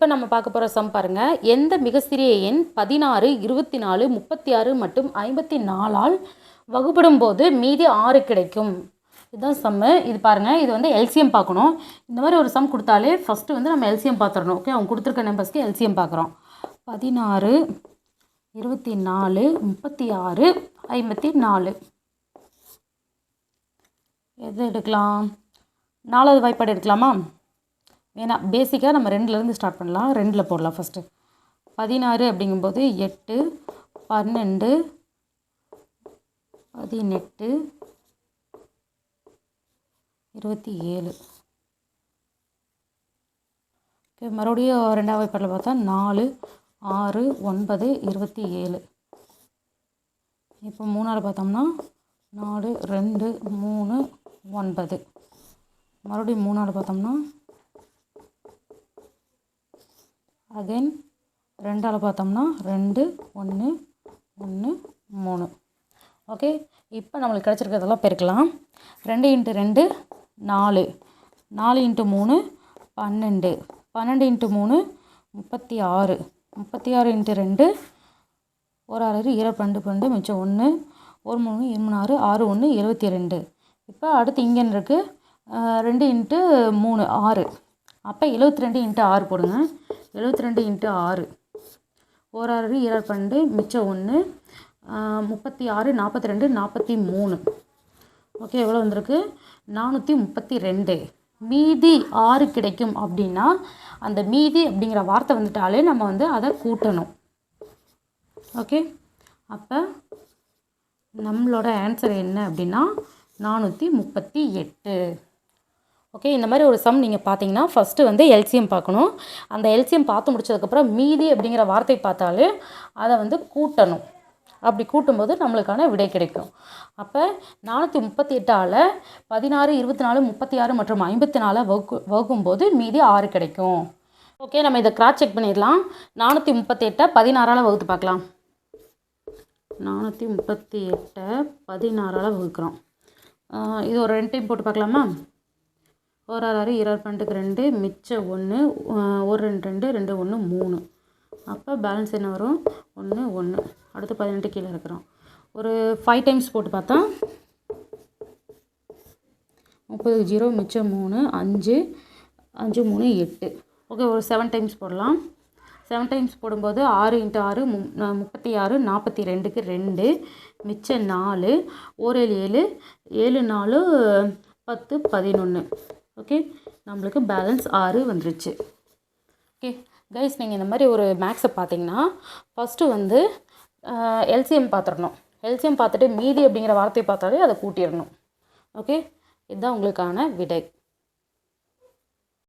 இப்போ நம்ம பார்க்க போகிற சம் பாருங்கள் எந்த மிகச்சிறிய எண் பதினாறு இருபத்தி நாலு முப்பத்தி ஆறு மற்றும் ஐம்பத்தி நாலால் வகுப்படும் போது மீதி ஆறு கிடைக்கும். இதுதான் சம்மு இது பாருங்கள் இது வந்து எல்சியம் பார்க்கணும். இந்த மாதிரி ஒரு சம் கொடுத்தாலே ஃபஸ்ட்டு வந்து நம்ம எல்சியம் பார்த்துடணும். ஓகே அவங்க கொடுத்துருக்க நம்பர்ஸ்க்கு எல்சிஎம் பார்க்குறோம் பதினாறு இருபத்தி நாலு முப்பத்தி ஆறு ஐம்பத்தி நாலு எது எடுக்கலாம்? நாலாவது வாய்ப்பாடு எடுக்கலாமா? ஏன்னா பேசிக்காக நம்ம ரெண்டுலேருந்து ஸ்டார்ட் பண்ணலாம். ரெண்டில் போடலாம் ஃபஸ்ட்டு பதினாறு அப்படிங்கும்போது எட்டு பன்னெண்டு பதினெட்டு இருபத்தி ஏழு. ஓகே மறுபடியும் ரெண்டாவது பேரில் பார்த்தா நாலு ஆறு ஒன்பது இருபத்தி ஏழு. இப்போ மூணாவது பார்த்தோம்னா நாலு ரெண்டு மூணு ஒன்பது. மறுபடியும் மூணாவது பார்த்தோம்னா அகைன் ரெண்டால் பார்த்தோம்னா ரெண்டு ஒன்று ஒன்று மூணு. ஓகே இப்போ நம்மளுக்கு கிடச்சிருக்கிறதெல்லாம் பெருக்கலாம். ரெண்டு இன்ட்டு ரெண்டு நாலு. நாலு இன்ட்டு மூணு பன்னெண்டு. பன்னெண்டு இன்ட்டு மூணு முப்பத்தி ஆறு முப்பத்தி ஆறு இன்ட்டு ரெண்டு ஒரு ஆறு இருபது ரெண்டு பன்னெண்டு மிச்சம் ஒன்று ஒரு மூணு இருபது ஆறு ஆறு ஒன்று இருபத்தி ரெண்டு இப்போ அடுத்து இங்கே இருக்குது ரெண்டு இன்ட்டு மூணு ஆறு. அப்போ எழுபத்தி ரெண்டு இன்ட்டு ஆறு போடுங்க. எழுபத்தி ரெண்டு இன்ட்டு ஆறு. ஒரு ஆறு இருபது பன்னெண்டு மிச்சம் ஒன்று முப்பத்தி ஆறு நாற்பத்தி ரெண்டு நாற்பத்தி மூணு ஓகே எவ்வளோ வந்திருக்கு? நானூற்றி முப்பத்தி ரெண்டு மீதி ஆறு கிடைக்கும் அப்படின்னா அந்த மீதி அப்படிங்கிற வார்த்தை வந்துட்டாலே நம்ம வந்து அதை கூட்டணும். ஓகே? அப்போ நம்மளோட ஆன்சர் என்ன அப்படின்னா நானூற்றி முப்பத்தி எட்டு ஓகே இந்த மாதிரி ஒரு சம் நீங்கள் பார்த்தீங்கன்னா ஃபஸ்ட்டு வந்து எல்சிஎம் பார்க்கணும் அந்த எல்சிஎம் பார்த்து முடிச்சதுக்கப்புறம் மீதி அப்படிங்கிற வார்த்தை பார்த்தாலே அதை வந்து கூட்டணும். அப்படி கூட்டும்போது நம்மளுக்கான விடை கிடைக்கும். அப்போ நானூற்றி முப்பத்தி எட்டால் பதினாறு இருபத்தி நாலு முப்பத்தி ஆறு மற்றும் ஐம்பத்தி நாலை வகு வகுக்கும்போது மீதி ஆறு கிடைக்கும். ஓகே நம்ம இதை கிராஸ் செக் பண்ணிடலாம். நானூற்றி முப்பத்தி எட்டை பதினாறால் வகுத்து பார்க்கலாம். நானூற்றி முப்பத்தி எட்டை பதினாறால் வகுக்கிறோம். இது ஒரு ரெண்டு டைம் போட்டு பார்க்கலாமா? ஒரு ஆறு ஆறு இருபது பன்னெண்டுக்கு ரெண்டு மிச்சம் ஒன்று ஒரு ரெண்டு ரெண்டு ரெண்டு ஒன்று மூணு. அப்போ பேலன்ஸ் என்ன வரும்? ஒன்று ஒன்று அடுத்து பதினெட்டு கீழே இருக்கிறோம். ஒரு ஃபைவ் டைம்ஸ் போட்டு பார்த்தா முப்பது ஜீரோ மிச்சம் மூணு அஞ்சு அஞ்சு மூணு எட்டு. ஓகே ஒரு செவன் டைம்ஸ் போடலாம். செவன் டைம்ஸ் போடும்போது ஆறு இன்ட்டு ஆறு மு முப்பத்தி ஆறு நாற்பத்தி ரெண்டுக்கு ரெண்டு மிச்சம் நாலு ஓரேழு ஏழு ஏழு நாலு பத்து பதினொன்று ஓகே நம்மளுக்கு பேலன்ஸ் ஆறு வந்துருச்சு. ஓகே கைஸ் நீங்கள் இந்த மாதிரி ஒரு மேக்ஸை பார்த்தீங்கன்னா ஃபஸ்ட்டு வந்து எல்சிஎம் பார்த்துடணும் எல்சிஎம் பார்த்துட்டு மீதி அப்படிங்கிற வார்த்தையை பார்த்தாலே அதை கூட்டிடணும் ஓகே இதுதான் உங்களுக்கான விடை.